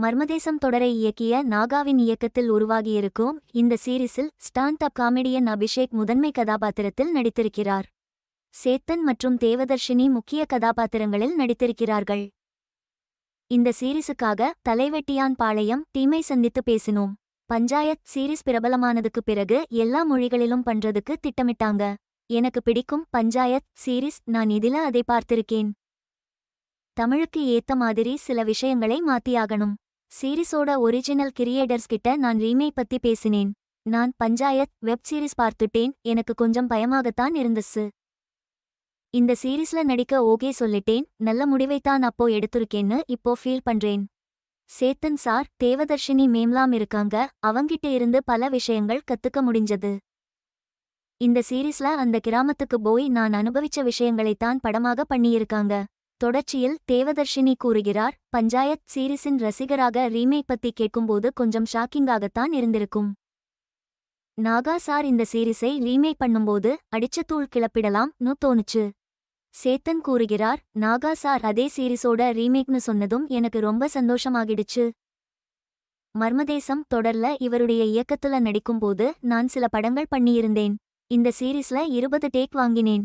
மர்மதேசம் தொடரை இயக்கிய நாகாவின் இயக்கத்தில் உருவாகியிருக்கும் இந்த சீரிஸில் ஸ்டாண்ட் அப் காமெடியன் அபிஷேக் முதன்மை கதாபாத்திரத்தில் நடித்திருக்கிறார். சேத்தன் மற்றும் தேவதர்ஷினி முக்கிய கதாபாத்திரங்களில் நடித்திருக்கிறார்கள். இந்த சீரிஸுக்காக தலைவெட்டியான் பாளையம் டீமை சந்தித்து பேசினோம். பஞ்சாயத் சீரிஸ் பிரபலமானதுக்கு பிறகு எல்லா மொழிகளிலும் பண்றதுக்கு திட்டமிட்டாங்க. எனக்கு பிடிக்கும் பஞ்சாயத் சீரிஸ் நான் இதில அதை பார்த்திருக்கேன். தமிழுக்கு ஏத்த மாதிரி சில விஷயங்களை மாத்தியாகணும். சீரிஸோட ஒரிஜினல் கிரியேட்டர்ஸ் கிட்ட நான் ரீமேக் பத்தி பேசினேன். நான் பஞ்சாயத் வெப் சீரிஸ் பார்த்துட்டேன். எனக்கு கொஞ்சம் பயமாகத்தான் இருந்துச்சு. இந்த சீரிஸ்ல நடிக்க ஓகே சொல்லிட்டேன். நல்ல முடிவைத்தான் அப்போ எடுத்திருக்கேன்னு இப்போ ஃபீல் பண்றேன். சேத்தன் சார் தேவதர்ஷினி மேம்லாம் இருக்காங்க. அவங்கிட்ட இருந்து பல விஷயங்கள் கத்துக்க முடிஞ்சது. இந்த சீரிஸ்ல அந்த கிராமத்துக்கு போய் நான் அனுபவிச்ச விஷயங்களைத்தான் படமாக பண்ணியிருக்காங்க. தொடர்ச்சியில் தேவதர்ஷினி கூறுகிறார் பஞ்சாயத் சீரிஸின் ரசிகராக ரீமேக் பத்தி கேட்கும்போது கொஞ்சம் ஷாக்கிங்காகத்தான் இருந்திருக்கும். நாகா சார் இந்த சீரிஸை ரீமேக் பண்ணும்போது அடிச்ச தூள் கிளப்பிடலாம்னு தோணுச்சு. சேத்தன் கூறுகிறார் நாகா சார் அதே சீரிஸோட ரீமேக்னு சொன்னதும் எனக்கு ரொம்ப சந்தோஷமாகிடுச்சு. மர்மதேசம் தொடர்ல இவருடைய இயக்கத்துல நடிக்கும்போது நான் சில படங்கள் பண்ணியிருந்தேன். இந்த சீரிஸ்ல இருபது டேக் வாங்கினேன்.